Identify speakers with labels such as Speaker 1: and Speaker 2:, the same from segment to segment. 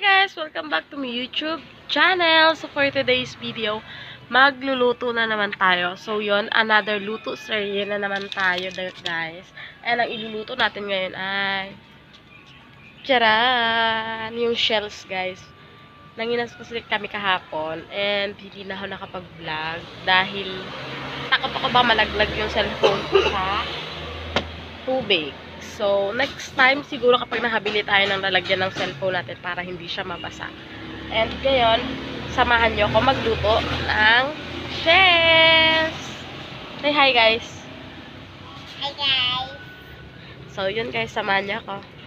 Speaker 1: guys! Welcome back to my YouTube channel. So for today's video, magluluto na naman tayo. So yon another luto series na naman tayo guys. And ang iluluto natin ngayon ay Charan! Yung shells guys. Nanginas ko sila kami kahapon and hindi na ako nakapag-vlog dahil takot ako ba malaglag yung cellphone ko sa tubig. So, next time, siguro kapag nahabili tayo ng lalagyan ng cellphone natin para hindi siya mabasa. And ngayon, samahan nyo ako magluto ng shells! Say hi, guys!
Speaker 2: Hi guys!
Speaker 1: So, yun guys, samahan niyo ako.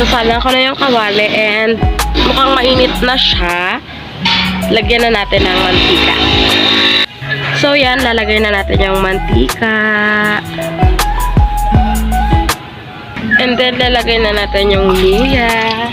Speaker 1: Sasalang ko na yung kawali and mukhang mainit na siya. Lagyan na natin ng mantika. So, yan. Lalagay na natin yung mantika. And then, lalagay na natin yung luya.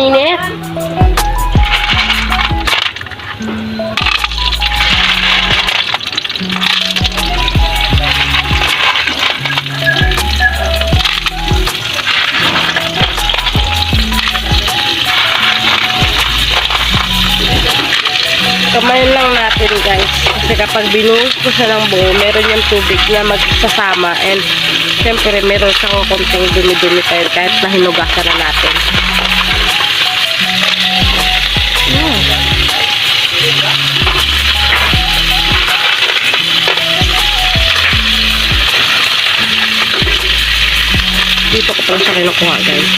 Speaker 1: init. Kamayin lang natin guys. Kasi kapag binuhos ko siya ng buo, meron yung tubig na magsasama. And syempre meron siyang konting dumi-dumi tayo kahit na hinugasan na natin. Ko pala siya kinukuha guys.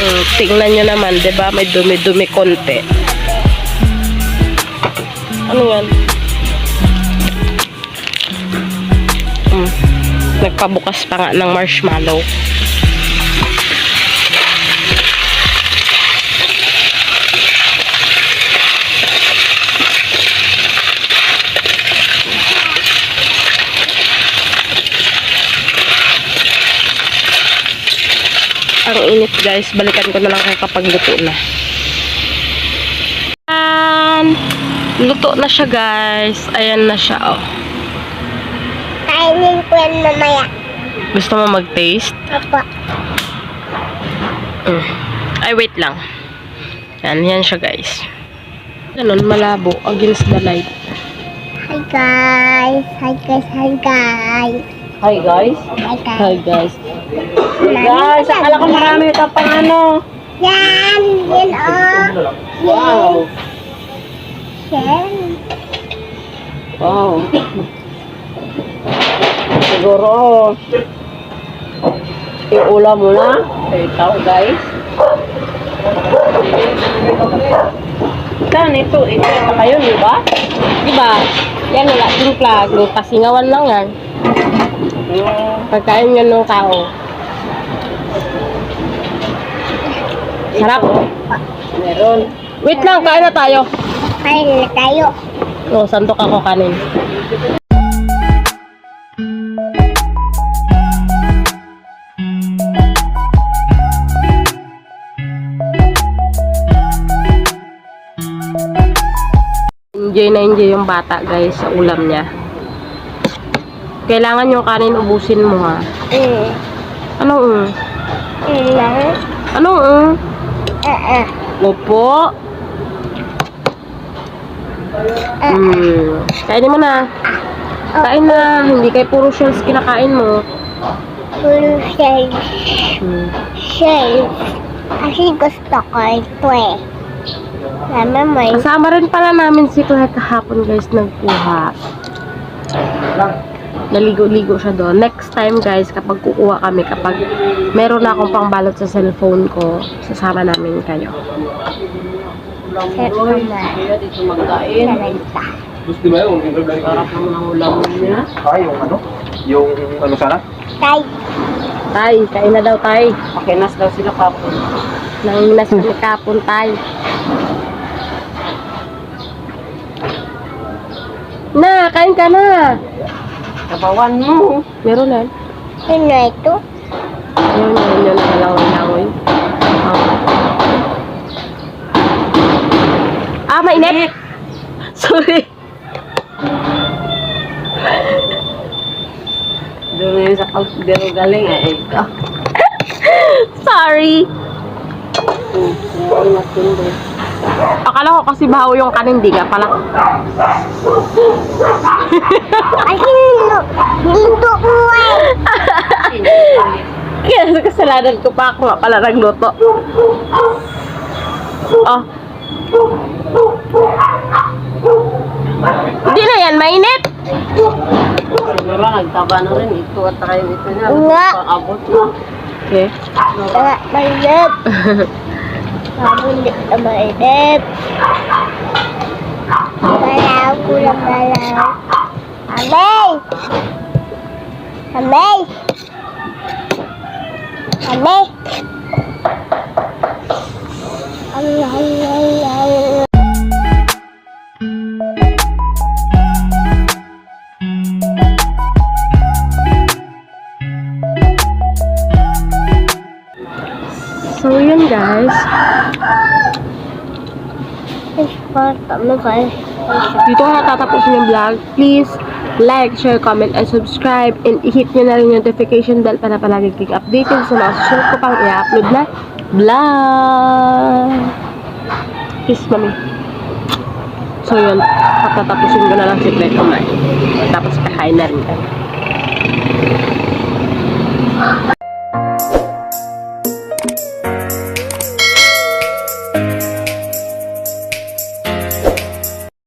Speaker 1: Mm, tingnan nyo naman, ba May dumi-dumi konti. Ano yan? Mm, nagpabukas pa nga ng marshmallow. Ang init guys, balikan ko na lang kayo kapag luto na. Ayan. Luto na siya guys. Ayan na siya oh.
Speaker 2: Kainin ko yan mamaya.
Speaker 1: Gusto mo mag-taste?
Speaker 2: Opo.
Speaker 1: Mm. Ay, wait lang. Yan, yan siya guys. Ganun, malabo. Against the light.
Speaker 2: Hi guys! Hi guys! Hi guys!
Speaker 1: Hi guys.
Speaker 2: Hi guys!
Speaker 1: Guys. Akala ko marami ka pang ano.
Speaker 2: Yan! Yan oh!
Speaker 1: Wow.
Speaker 2: Yan!
Speaker 1: Wow. Siguro, iulam mo na. Ito, guys. Ito? Ito, ito kayo, di ba? Di ba? Yan, wala timpla. Pasingawan lang yan. Pagkain ng kao. Oh. Sarap.
Speaker 3: Meron.
Speaker 1: Wait lang, kain na tayo.
Speaker 2: Kain na tayo.
Speaker 1: Oh, santok ako kanin. enjoy na enjoy yung bata guys sa ulam niya kailangan yung kanin ubusin mo ha.
Speaker 2: Mm.
Speaker 1: Ano?
Speaker 2: Mm lang.
Speaker 1: Ano um?
Speaker 2: Eh, eh.
Speaker 1: Opo.
Speaker 2: Eh,
Speaker 1: Hmm. Kainin mo na. Kain na. Hindi kay puro shells kinakain mo.
Speaker 2: Puro shells.
Speaker 1: Hmm.
Speaker 2: Shells. Kasi gusto ko ito eh. Mama, may
Speaker 1: Kasama rin pala namin si Claire kahapon guys nagkuha. Naligo-ligo siya doon. Next time guys, kapag kukuha kami, kapag meron na akong pangbalot sa cellphone ko, sasama namin kayo.
Speaker 2: set naman.
Speaker 3: dito magkain.
Speaker 4: Gusto ba yun?
Speaker 3: Sarap naman ang ulam niya.
Speaker 4: Ah, yung ano? Yung ano sana?
Speaker 2: Tay.
Speaker 1: Tay, kain na daw tay.
Speaker 3: Pakinas daw sila kapon.
Speaker 1: Nanginas kami kapon tay. Na, kain ka na.
Speaker 3: Kabawan mo.
Speaker 1: Meron na.
Speaker 2: Sino ito?
Speaker 1: Ayun, yun, yun, nalangoy-langoy. Oh. Ah, mainit! Sorry.
Speaker 3: Doon ngayon sa pagdero galing eh. Ikaw.
Speaker 1: Sorry.
Speaker 3: Ang matindi.
Speaker 1: Akala ko kasi baho yung kanin, di ka pala.
Speaker 2: Ay, hindo. Hindo mo eh.
Speaker 1: Kaya sa kasalanan ko pa ako pala nagluto. Oh. Hindi na yan, mainit.
Speaker 3: Siguro nagtaba na rin ito at tayo ito niya.
Speaker 2: Nga.
Speaker 3: Paabot na.
Speaker 1: Okay.
Speaker 2: Mainit. Mabulit na mainit. Balaw ko lang balaw. Amay! Amay! Amay!
Speaker 1: Dito ko natatapusin yung vlog. Please, like, share, comment, and subscribe. And i-hit nyo na rin yung notification bell para palagi kayong updated sa mga susunod ko pang i-upload na vlog. Kiss, mami. So, yun. Patatapusin ko na lang si Claire kumain. Tapos kakain na rin kami.